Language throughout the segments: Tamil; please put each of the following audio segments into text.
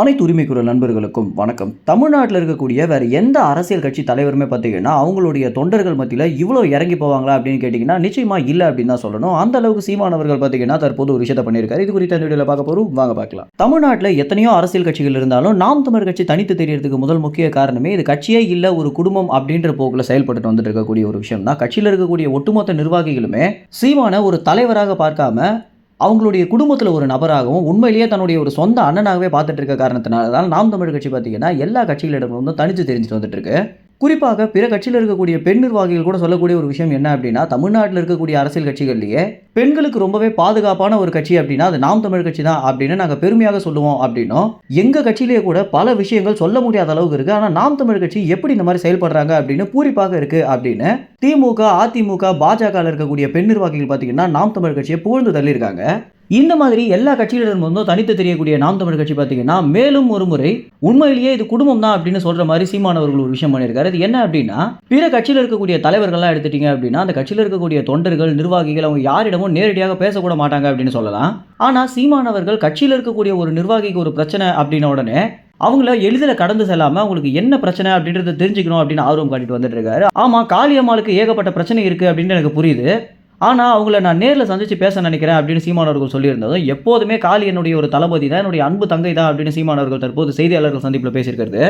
அனைத்து உரிமைக்குரல் நண்பர்களுக்கும் வணக்கம். தமிழ்நாட்டில் இருக்கக்கூடிய வேறு எந்த அரசியல் கட்சி தலைவருமே பார்த்தீங்கன்னா அவங்களுடைய தொண்டர்கள் மத்தியில் இவ்வளோ இறங்கி போவாங்களா அப்படின்னு கேட்டிங்கன்னா நிச்சயமா இல்லை அப்படின்னு தான் சொல்லணும். அந்த அளவுக்கு சீமானவர்கள் பார்த்தீங்கன்னா தற்போது ஒரு விஷயத்தை பண்ணியிருக்காரு. இது குறித்த வீடியோவில் பார்க்க போகிறோம் வாங்க பார்க்கலாம். தமிழ்நாட்டில் எத்தனையோ அரசியல் கட்சிகள் இருந்தாலும் நாம் தமிழர் கட்சி தனித்து தெரியறதுக்கு முதல் முக்கிய காரணமே இது கட்சியே இல்லை ஒரு குடும்பம் அப்படின்ற போக்கில் செயல்பட்டு வந்துட்டு இருக்கக்கூடிய ஒரு விஷயம் தான். கட்சியில் இருக்கக்கூடிய ஒட்டுமொத்த நிர்வாகிகளுமே சீமான ஒரு தலைவராக பார்க்காம அவங்களுடைய குடும்பத்தில் ஒரு நபராகவும் உண்மையிலேயே தன்னுடைய ஒரு சொந்த அண்ணனாகவே பார்த்துட்டு இருக்க காரணத்தினால தான் நாம் தமிழ் கட்சி பார்த்தீங்கன்னா எல்லா கட்சிகளிடமும் தனித்து தெரிஞ்சுட்டு வந்துட்டு இருக்கு. குறிப்பாக பிற கட்சியில் இருக்கக்கூடிய பெண் நிர்வாகிகள் கூட சொல்லக்கூடிய ஒரு விஷயம் என்ன அப்படின்னா தமிழ்நாட்டில் இருக்கக்கூடிய அரசியல் கட்சிகள்லேயே பெண்களுக்கு ரொம்பவே பாதுகாப்பான ஒரு கட்சி அப்படின்னா அது நாம் தமிழ் கட்சி தான் அப்படின்னு நாங்கள் பெருமையாக சொல்லுவோம் அப்படின்னும். எங்கள் கட்சியிலேயே கூட பல விஷயங்கள் சொல்ல முடியாத அளவுக்கு இருக்குது ஆனால் நாம் தமிழ் கட்சி எப்படி இந்த மாதிரி செயல்படுறாங்க அப்படின்னு பூரிப்பாக இருக்குது அப்படின்னு திமுக அதிமுக பாஜகவில் இருக்கக்கூடிய பெண் நிர்வாகிகள் பார்த்தீங்கன்னா நாம் தமிழ் கட்சியை புகழ்ந்து தள்ளியிருக்காங்க. இந்த மாதிரி எல்லா கட்சிகளிடம் தனித்து தெரியக்கூடிய நாம் தமிழ் கட்சி பார்த்தீங்கன்னா மேலும் ஒரு முறை உண்மையிலேயே இது குடும்பம் தான் அப்படின்னு சொல்ற மாதிரி சீமானவர்கள் ஒரு விஷயம் பண்ணியிருக்காரு. இது என்ன அப்படின்னா பிற கட்சியில் இருக்கக்கூடிய தலைவர்கள்லாம் எடுத்துட்டீங்க அப்படின்னா அந்த கட்சியில் இருக்கக்கூடிய தொண்டர்கள் நிர்வாகிகள் அவங்க யாரிடமும் நேரடியாக பேசக்கூட மாட்டாங்க அப்படின்னு சொல்லலாம். ஆனால் சீமானவர்கள் கட்சியில் இருக்கக்கூடிய ஒரு நிர்வாகிக்கு ஒரு பிரச்சனை அப்படின்ன உடனே அவங்கள எளிதில் கடந்து செல்லாமல் அவங்களுக்கு என்ன பிரச்சனை அப்படின்றத தெரிஞ்சுக்கணும் அப்படின்னு ஆர்வம் காட்டிட்டு வந்துட்டு இருக்காரு. ஆமாம் காளியம்மாளுக்கு ஏகப்பட்ட பிரச்சனை இருக்குது அப்படின்னு எனக்கு புரியுது. ஆனால் அவங்கள நான் நேரில் சந்திச்சு பேச நினைக்கிறேன் அப்படின்னு சீமானவர்கள் சொல்லியிருந்ததும் எப்போதுமே காளி என்னுடைய ஒரு தளபதி தான் என்னுடைய அன்பு தங்கை தான் அப்படின்னு சீமானவர்கள் தற்போது செய்தியாளர்கள் சந்திப்பில் பேசியிருக்கிறது.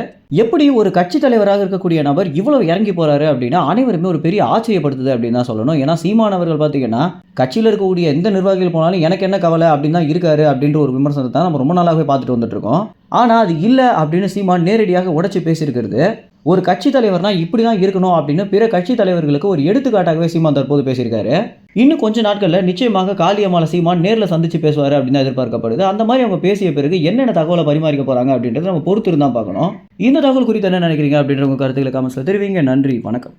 எப்படி ஒரு கட்சி தலைவராக இருக்கக்கூடிய நபர் இவ்வளவு இறங்கி போகிறாரு அப்படின்னா அனைவருமே ஒரு பெரிய ஆச்சரியப்படுத்துது அப்படின்னு தான் சொல்லணும். ஏன்னா சீமானவர்கள் பார்த்தீங்கன்னா கட்சியில் இருக்கக்கூடிய எந்த நிர்வாகிகள் போனாலும் எனக்கு என்ன கவலை அப்படின்னு தான் இருக்காரு அப்படின்ற ஒரு விமர்சனத்தை தான் நம்ம ரொம்ப நாளாகவே பார்த்துட்டு வந்துட்டு இருக்கோம். ஆனால் அது இல்லை அப்படின்னு சீமான் நேரடியாக உடச்சி பேசியிருக்கிறது. ஒரு கட்சி தலைவர்னா இப்படி தான் இருக்கணும் அப்படின்னு பிற கட்சி தலைவர்களுக்கு ஒரு எடுத்துக்காட்டாகவே சீமான் தற்போது பேசியிருக்காரு. இன்னும் கொஞ்ச நாட்களில் நிச்சயமாக காளியம்மாள சீமான் நேரில் சந்திச்சு பேசுவார் அப்படின்னு எதிர்பார்க்கப்படுது. அந்த மாதிரி அவங்க பேசிய பிறகு என்னென்ன தகவலை பரிமாறிக்க போகிறாங்க அப்படின்றத நம்ம பொறுத்து இருந்தால் பார்க்கணும். இந்த தகவல் குறித்து என்ன நினைக்கிறீங்க அப்படின்ற உங்கள் கருத்துக்களை காமெண்ட்ஸில் தெரிவிங்க. நன்றி. வணக்கம்.